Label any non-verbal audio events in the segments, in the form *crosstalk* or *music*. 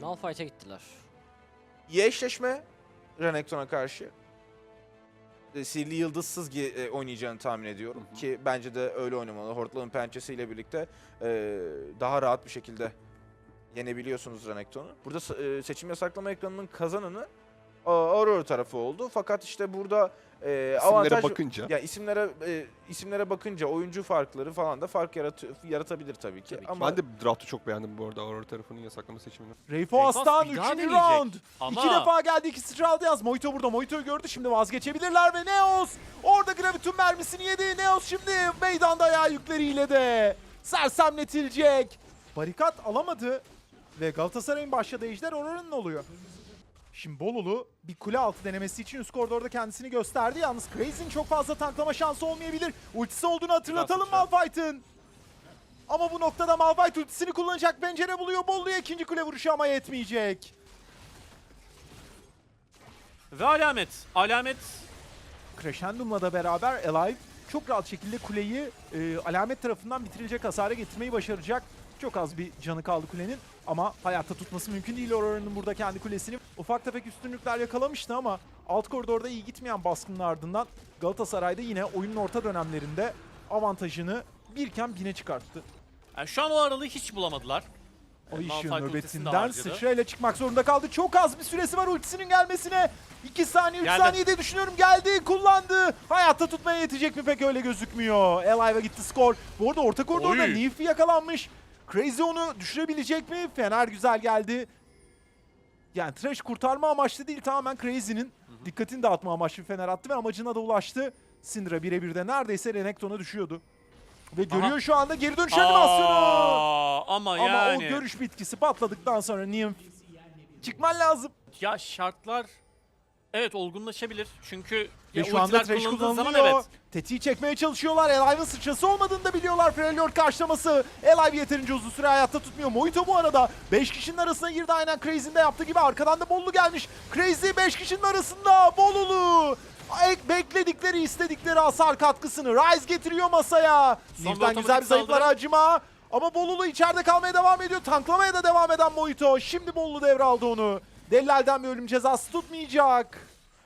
Malphite'e gittiler. İyi eşleşme Renekton'a karşı. E, Sihirli Yıldızsız gi- e, oynayacağını tahmin ediyorum. Hı hı. Ki bence de öyle oynamalı. Hortlan'ın pençesiyle birlikte e, daha rahat bir şekilde yenebiliyorsunuz Renekton'u. Burada e, seçim yasaklama ekranının kazananı Aurora tarafı oldu. Fakat işte burada e, İsimlere avantaj... bakınca. Ya isimlere e, isimlere bakınca oyuncu farkları falan da fark yaratı- yaratabilir tabii ki. Tabii ki. Ama Ben de draft'ı çok beğendim bu arada Aurora tarafının yasaklama seçimini. Reyfo Aslan bir daha 3. deneyecek. round. Ama İki defa geldi iki sıçra aldı yalnız. Moito burada. Moito'yu gördü şimdi vazgeçebilirler ve Neos orada Gravitum mermisini yedi. Neos şimdi meydanda ayağı yükleriyle de sersemletilecek. Barikat alamadı ve Galatasaray'ın başladığı ejder Aurora'nın oluyor. Şimdi Bolulu bir kule altı denemesi için üst koridorda kendisini gösterdi. Yalnız Crazy'nin çok fazla tanklama şansı olmayabilir. Ultisi olduğunu hatırlatalım. Malphite'ın. Ama bu noktada Malphite ultisini kullanacak pencere buluyor. Bollu'ya ikinci kule vuruşu ama yetmeyecek. ve alamet. Alamet Crescendo'mla da beraber Alive çok rahat şekilde kuleyi e, alamet tarafından bitirilecek hasara getirmeyi başaracak. Çok az bir canı kaldı kulenin ama hayatta tutması mümkün değil Aurora'nın burada kendi kulesini. Ufak tefek üstünlükler yakalamıştı ama alt koridorda iyi gitmeyen baskının ardından Galatasaray'da yine oyunun orta dönemlerinde avantajını birken bine çıkarttı. yani şu an o aralığı hiç bulamadılar. O işin nöbetinden sıçrayla çıkmak zorunda kaldı. Çok az bir süresi var ultisinin gelmesine. 2 saniye 3 Geldi. saniye diye düşünüyorum. Geldi kullandı. Hayatta tutmaya yetecek mi pek öyle gözükmüyor. Alive'a gitti skor. Bu arada orta koridorda. Nifty yakalanmış. Crazy onu düşürebilecek mi? Fener güzel geldi. Yani Trash kurtarma amaçlı değil tamamen Crazy'nin dikkatini dağıtma amaçlı Fener attı ve amacına da ulaştı. Syndra birebir de neredeyse Renekton'a düşüyordu. Ve görüyor şu anda geri dönüş animasyonu. Ama, Ama yani. o görüş bitkisi patladıktan sonra Nymph çıkman lazım. Ya şartlar evet olgunlaşabilir. Çünkü Ve ya şu anda kullanıldığı kullanılıyor. zaman evet. Tetiği çekmeye çalışıyorlar. Alive'ın sıçrası olmadığını da biliyorlar. Freljord karşılaması. Alive yeterince uzun süre hayatta tutmuyor. Moito bu arada 5 kişinin arasına girdi aynen Crazy'nin de yaptığı gibi. Arkadan da Bollu gelmiş. Crazy 5 kişinin arasında. Bolulu. Ek- Bekledikleri, istedikleri hasar katkısını Rise getiriyor masaya. Otomatik güzel bir zayıflara acıma. Ama Bolulu içeride kalmaya devam ediyor. Tanklamaya da devam eden Moito. Şimdi Bolulu devraldı onu. Dellal'den bir ölüm cezası tutmayacak.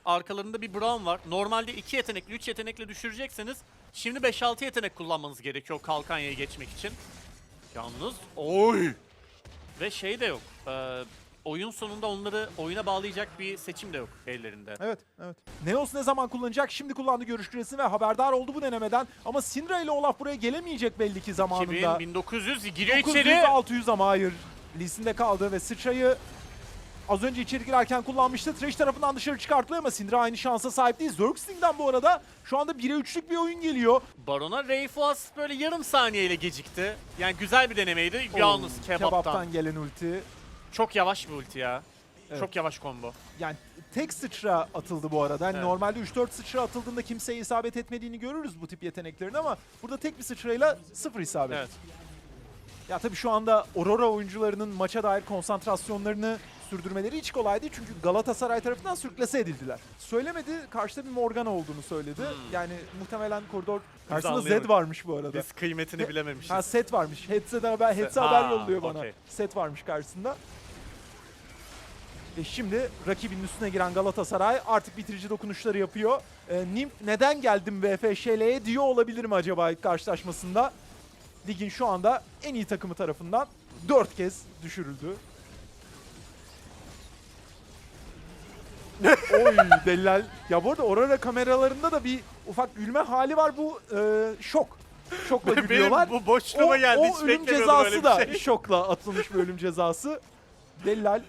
Arkalarında bir Brown var. Normalde 2 yetenekli, 3 yetenekle düşürecekseniz şimdi 5-6 yetenek kullanmanız gerekiyor Kalkanya'yı geçmek için. Yalnız oy! Ve şey de yok. e, oyun sonunda onları oyuna bağlayacak bir seçim de yok ellerinde. Evet, evet. Neos ne zaman kullanacak? Şimdi kullandı görüş küresini ve haberdar oldu bu denemeden. Ama Syndra ile Olaf buraya gelemeyecek belli ki 2000, zamanında. 1900 giriyor 900, içeri. 600 ama hayır. Lee'sinde kaldı ve sıçrayı az önce içeri girerken kullanmıştı. Thresh tarafından dışarı çıkartılıyor ama Syndra aynı şansa sahip değil. Zergsting'den bu arada şu anda 1'e 3'lük bir oyun geliyor. Baron'a Rayfos böyle yarım saniyeyle gecikti. Yani güzel bir denemeydi. Yalnız Oo, kebaptan. gelen ulti. Çok yavaş bir ulti ya. Evet. Çok yavaş combo. Yani tek sıçra atıldı bu arada. Hani Evet. normalde 3-4 sıçra atıldığında kimseye isabet etmediğini görürüz bu tip yeteneklerin ama burada tek bir sıçrayla sıfır isabet. Evet. Ya tabii şu anda Aurora oyuncularının maça dair konsantrasyonlarını sürdürmeleri hiç kolay değil çünkü Galatasaray tarafından sürklase edildiler. Söylemedi, karşıda bir Morgana olduğunu söyledi. Yani muhtemelen koridor karşısında Zed varmış bu arada. Biz kıymetini bilememişiz. Ha set varmış. Headset'e haber, Headset Ha, haber yolluyor bana. okey. Set varmış karşısında. Ve şimdi rakibinin üstüne giren Galatasaray artık bitirici dokunuşları yapıyor. Ee, Nymph neden geldim VFŞL'ye diyor olabilir mi acaba ilk karşılaşmasında? Ligin şu anda en iyi takımı tarafından 4 kez düşürüldü. Oy Dellal. Ya bu arada Aurora kameralarında da bir ufak gülme hali var bu e, şok. Şokla *laughs* gülüyorlar. Benim bu boşluğuma geldi. O Hiç ölüm beklemiyordum öyle cezası bir da şey. şokla atılmış bir ölüm cezası. Dellal.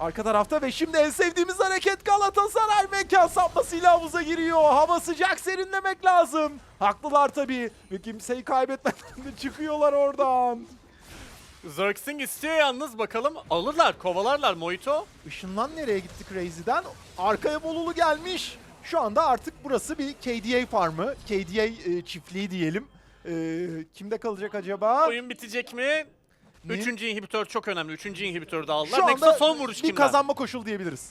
Arka tarafta ve şimdi en sevdiğimiz hareket Galatasaray mekan sapmasıyla havuza giriyor. Hava sıcak serinlemek lazım. Haklılar tabii. Ve kimseyi kaybetmeden de çıkıyorlar oradan. Zerxing istiyor yalnız bakalım alırlar kovalarlar Moito. Işınlan nereye gitti Crazy'den? Arkaya Bolulu gelmiş. Şu anda artık burası bir KDA farmı. KDA e, çiftliği diyelim. E, kimde kalacak acaba? Oyun bitecek mi? Ne? Üçüncü inhibitör çok önemli. Üçüncü inhibitörü de aldılar. Şu Nexus'a anda son vuruş bir kimden? kazanma koşulu diyebiliriz.